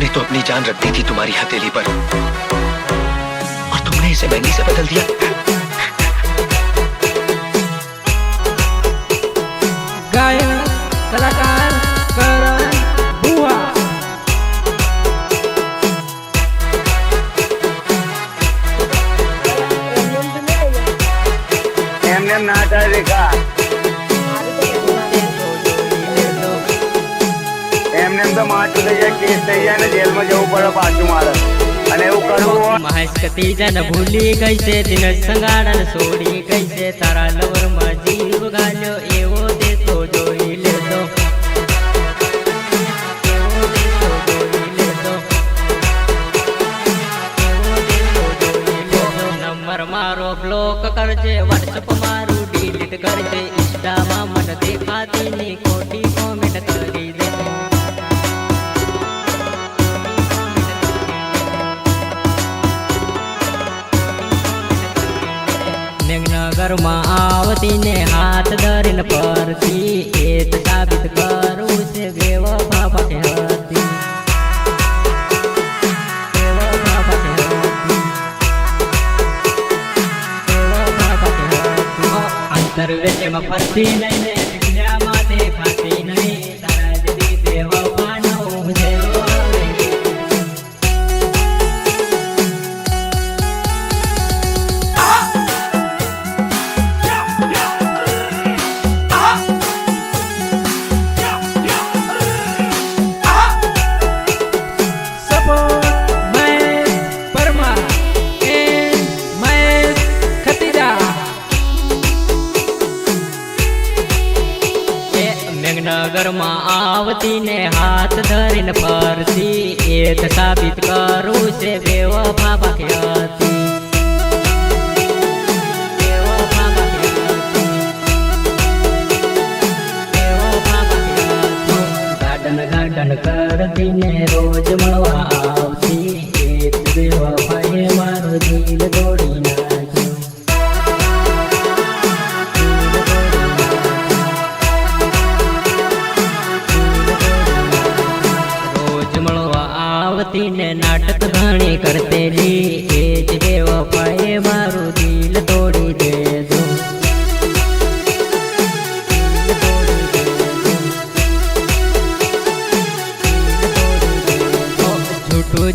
तुमने तो अपनी जान रख दी थी तुम्हारी हथेली पर। और तुमने इसे महँगी से बदल दिया। गायक कलाकार નંબર મારો બ્લોક કરજે વોટ્સઅપ મારું ડિલીટ કરજે. ઇન્સ્ટામાં મને દેખાતી ની ખોટી મેઘનગરમાં આવતી ને હાથ ધરીને પરથી એ સાબિત કરું છે બેવફા બાબા કે હતી. અંતર વેચમાં ફરતી નહીં મેઘનગરમાં આવતી ને હાથ ધરીને ફરતી. એ સાબિત કરું છે બેવફા બાકી હતી બેવફા. બેવફા રોજ મળવા આવતી. એક બેવફાએ મારું દિલ તોડી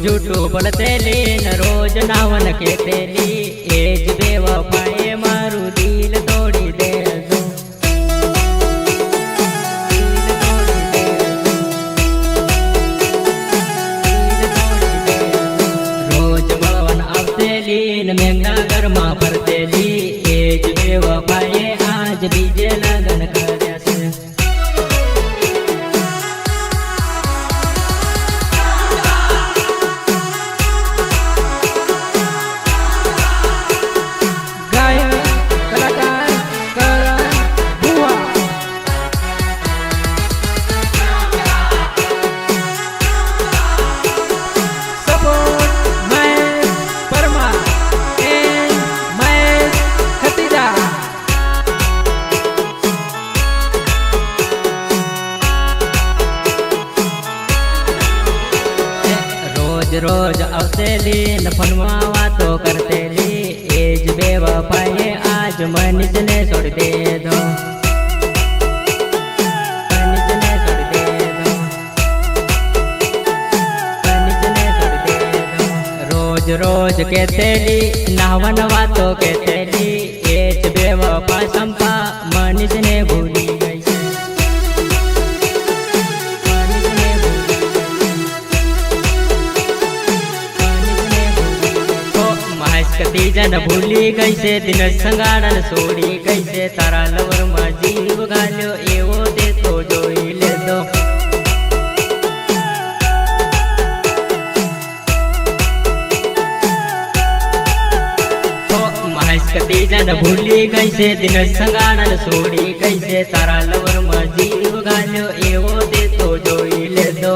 જૂઠું બોલતેલી ને રોજ નાવન કેતેલી એ જ બેવફાએ રોજ રોજ આવતેલી ને ફોનમાં વાતો કરતેલી એ જ બે વફાએ આજ મનીષને છોડી દેધો મનીષને છોડી દેધો મનીષને છોડી દેધો રોજ રોજ કેતેલી નાવન વાતો કેતેલી બીજાને ભૂલી ગઈ છે તેને સંગાડાને છોડી ગઈ છે. તારા લવરમાં જીવ ગાલ્યો, એવો દેતો જોઈ લેતો. બીજાને ભૂલી ગઈ છે તેને સંગાડાને છોડી ગઈ છે. તારા લવરમાં જીવ ગાલ્યો, એવો દેતો જોઈ લેતો.